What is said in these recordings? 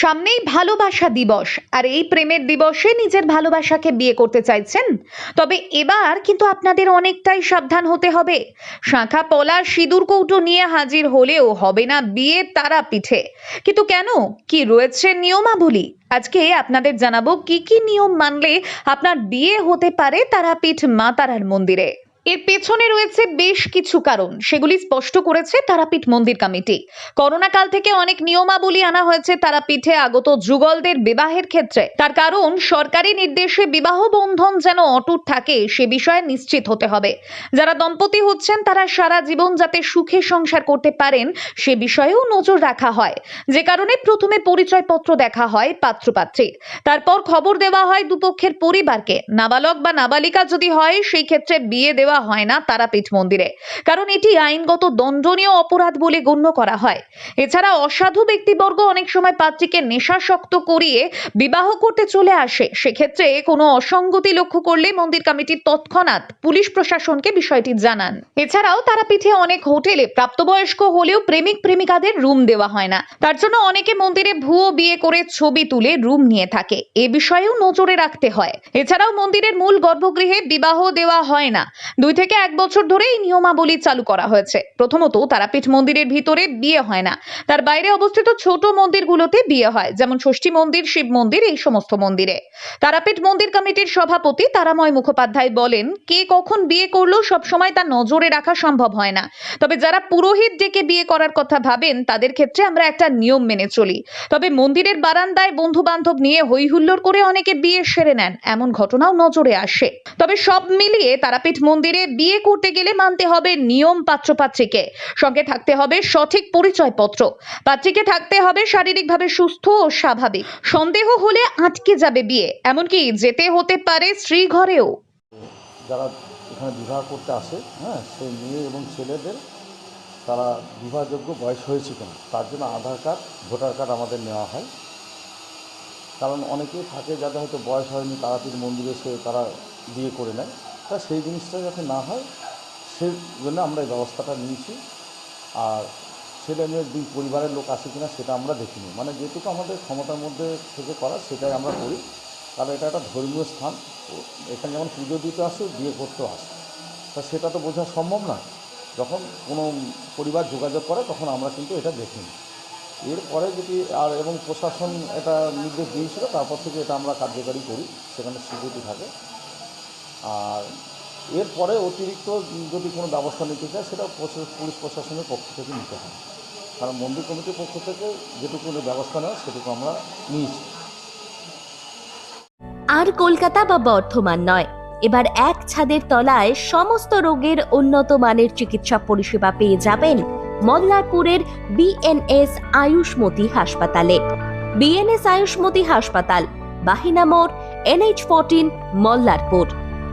সামনেই ভালোবাসা দিবস। আর এই প্রেমের দিবসে নিজের ভালোবাসাকে বিয়ে করতে চাইছেন। তবে এবার কিন্তু আপনাদের অনেকটাই সাবধান হতে হবে। শাঁখা পলা সিঁদুর, কৌটো নিয়ে হাজির হলেও হবে না বিয়ে তারা পিঠে কিন্তু কেন? কি রয়েছে নিয়মাবলী? আজকে আপনাদের জানাব কি কি নিয়ম মানলে আপনার বিয়ে হতে পারে তারাপীঠ মা তারার মন্দিরে। এর পেছনে রয়েছে বেশ কিছু কারণ। সেগুলি স্পষ্ট করেছে তারাপীঠ মন্দির কমিটি। করোনা কাল থেকে অনেক নিয়মাবলী আনা হয়েছে তারাপীঠে আগত যুগলদের বিবাহের ক্ষেত্রে। তার কারণ, সরকারি নির্দেশে বিবাহ বন্ধন যেন অটুট থাকে, সে বিষয়ে নিশ্চিত হতে হবে। যারা দম্পতি হচ্ছেন, তারা সারা জীবন যাতে সুখে সংসার করতে পারেন, সে বিষয়েও নজর রাখা হয়। যে কারণে প্রথমে পরিচয়পত্র দেখা হয় পাত্রপাত্রীর। তারপর খবর দেওয়া হয় দুপক্ষের পরিবারকে। নাবালক বা নাবালিকা যদি হয়, সেই ক্ষেত্রে বিয়ে দেওয়া হয় না তারাপীঠ মন্দিরে। কারণ এটি আইনগত দণ্ডনীয় অপরাধ বলে গণ্য করা হয়। এছাড়া অসাধু ব্যক্তিবর্গ অনেক সময় পাত্রীকে নেশাসক্ত করিয়ে বিবাহ করতে চলে আসে। সেক্ষেত্রে কোনো অসঙ্গতি লক্ষ্য করলে মন্দির কমিটি তৎক্ষণাৎ পুলিশ প্রশাসনকে বিষয়টি জানান। এছাড়াও তারাপীঠে অনেক হোটেলে প্রাপ্তবয়স্ক হলেও প্রেমিক প্রেমিকাদের রুম দেওয়া হয় না। তার জন্য অনেকে মন্দিরে ভুয়ো বিয়ে করে ছবি তুলে রুম নিয়ে থাকে। এ বিষয়েও নজরে রাখতে হয়। এছাড়াও মন্দিরের মূল গর্ভগৃহে বিবাহ দেওয়া হয় না। দুই থেকে এক বছর ধরে এই নিয়মাবলী চালু করা হয়েছে। প্রথমত, তারাপীঠ মন্দিরের ভিতরে বিয়ে হয় না। তার বাইরে অবস্থিত ছোট মন্দিরগুলোতে বিয়ে হয়, যেমন ষষ্ঠী মন্দির, শিব মন্দির, এই সমস্ত মন্দিরে। তারাপীঠ মন্দির কমিটির সভাপতি তারাময় মুখোপাধ্যায় বলেন, কে কখন বিয়ে করল সবসময় তা নজরে রাখা সম্ভব হয় না। তবে যারা পুরোহিত ডেকে বিয়ে করার কথা ভাবেন, তাদের ক্ষেত্রে আমরা একটা নিয়ম মেনে চলি। তবে মন্দিরের বারান্দায় বন্ধু বান্ধব নিয়ে হই হুল্লোড় করে অনেকে বিয়ে সেরে নেন, এমন ঘটনাও নজরে আসে। তবে সব মিলিয়ে তারাপীঠ মন্দিরে বিয়ে করতে গেলে মানতে হবে নিয়ম পাত্রপাত্রীকে। সঙ্গে থাকতে হবে সঠিক পরিচয়পত্র। পাত্রীকে থাকতে হবে শারীরিকভাবে সুস্থ ও স্বাভাবিক। সন্দেহ হলে আটকে যাবে বিয়ে। এমনকি যেতে হতে পারে স্ত্রী ঘরেও। যারা এখানে বিবাহ করতে আসে হ্যাঁ সেই মেয়ে এবং ছেলেদের তারা বিবাহযোগ্য বয়স হয়েছে কিনা, তার জন্য আধার কার্ড, ভোটার কার্ড আমাদের নেওয়া হয়। কারণ অনেকেই থাকে যাদের হয়তো বয়স হয়নি তারাপীঠ মন্দিরে এসে তারা বিয়ে করে নেয়। তা সেই জিনিসটা যাতে না হয় সেই জন্য আমরা এই ব্যবস্থাটা নিয়েছি। আর ছেলে মেয়ের দুই পরিবারের লোক আসে কিনা সেটা আমরা দেখিনি। মানে যেটুকু আমাদের ক্ষমতার মধ্যে থেকে করা, সেটাই আমরা করি। কারণ এটা একটা ধর্মীয় স্থান। এখানে যেমন পুজো দিতে আসে, বিয়ে করতেও আসে। তা সেটা তো বোঝা সম্ভব না যখন কোনো পরিবার যোগাযোগ করে, তখন আমরা কিন্তু এটা দেখিনি। এরপরে যদি, আর এবং প্রশাসন এটা নির্দেশ দিয়েছিল, তারপর থেকে এটা আমরা কার্যকারী করি। সেখানে স্বীকৃতি থাকে। আর এরপরে অতিরিক্ত যদি কোনো ব্যবস্থা নিতে চায়, সেটা পুলিশ প্রশাসনের পক্ষ থেকে নিতে হয়। কারণ মন্দির কমিটির পক্ষ থেকে যেটুকু ব্যবস্থা নেওয়া, সেটুকু আমরা নিয়েছি। আর কলকাতা বা বর্ধমান নয়। এবার এক ছাদের তলায় সমস্ত রোগের উন্নত মানের চিকিৎসা পরিষেবা পেয়ে যাবেন মল্লারপুরের বিএনএস আয়ুষ্মতি হাসপাতালে। বিএনএস আয়ুষ্মতি হাসপাতাল, বাহিনা মোড়, NH fourteen, Mallarpur.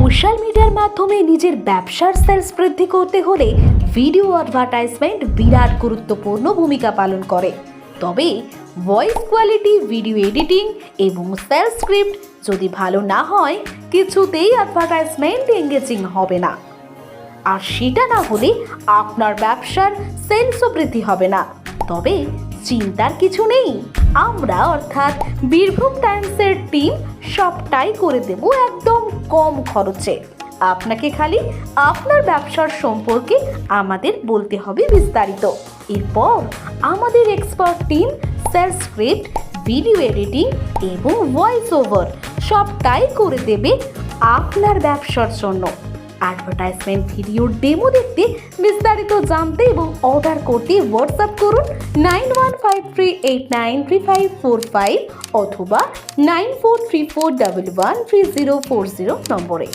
Social মিডিয়ার মাধ্যমে নিজের ব্যবসার সেলস বৃদ্ধি করতে হলে ভিডিও অ্যাডভার্টাইজমেন্ট বিরাট গুরুত্বপূর্ণ ভূমিকা পালন করে। তবে ভয়েস কোয়ালিটি ভিডিও এডিটিং এবং সেলস স্ক্রিপ্ট যদি ভালো না হয়, কিছুতেই অ্যাডভার্টাইজমেন্ট এঙ্গেজিং হবে না। আর সেটা না হলে আপনার ব্যবসার সেলসও বৃদ্ধি হবে না। তবে চিন্তার কিছু নেই। আমরা অর্থাৎ বীরভূম টাইমসের টিম সবটাই করে দেব একদম কম খরচে। আপনাকে খালি আপনার ব্যবসার সম্পর্কে আমাদের বলতে হবে বিস্তারিত। এরপর আমাদের expert team sales script video editing এবং ভয়েস ওভার সবটাই করে দেবে আপনার ব্যবসার জন্য। অ্যাডভার্টাইজমেন্ট ভিডিও ডেমো দেখতে বিস্তারিত জানতে এবং অর্ডার করতে হোয়াটসঅ্যাপ করুন nine one five three eight nine three five four five অথবা nine four three four one three zero four zero নম্বরে।